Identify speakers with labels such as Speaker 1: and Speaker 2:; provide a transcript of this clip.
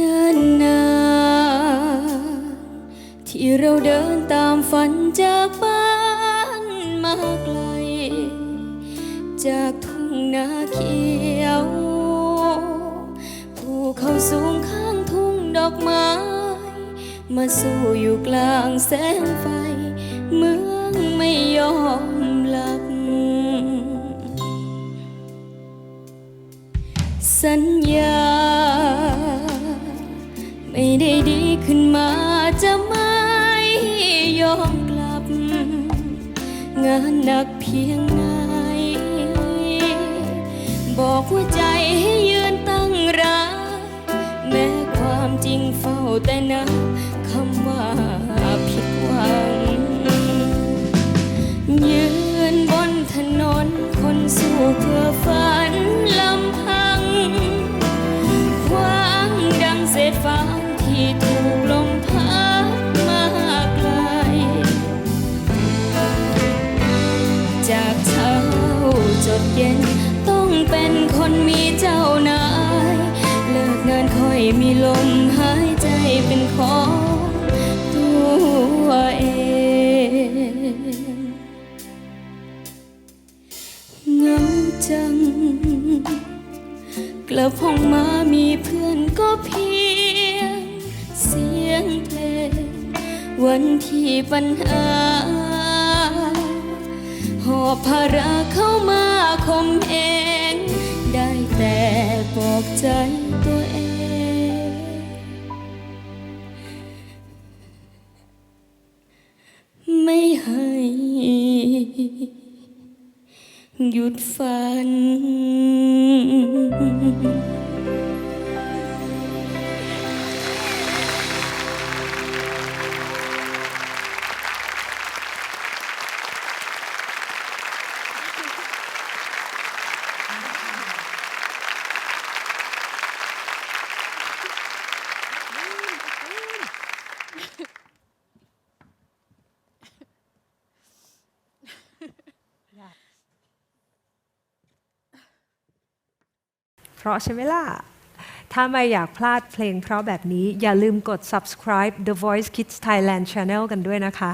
Speaker 1: นานนานที่เราเดินตามฝันจากบ้านมาไกล จากทุ่งนาเขียวภูเขาสูงข้างทุ่งดอกไม้ มาสู้อยู่กลางแสงไฟ เมืองไม่ยอมหลับ สัญญา ไม่ได้ดีขึ้นมาจะไม่ยอมกลับ งานหนักเพียงไหน บอกหัวใจให้ยืนตั้งรักแม้ความจริงเฝ้าแต่นับคำว่าผิดหวัง ยืนบนถนนคนสู้เพื่อฝัน เย็น ต้องเป็นคนมีเจ้านาย เลิกงานค่อยมีลมหายใจเป็นของตัวเองเงาจัง กลับห้องมามีเพื่อนก็เพียง เสียงเพลงวันที่ปัญหา หอบภาระเข้ามาคมเอง ได้แต่บอกใจตัวเอง ไม่ให้หยุดฝัน
Speaker 2: เพราะใช่ไหมล่ะ ถ้าไม่อยากพลาดเพลงเพราะแบบนี้อย่าลืมกด subscribe The Voice Kids Thailand Channel กันด้วยนะคะ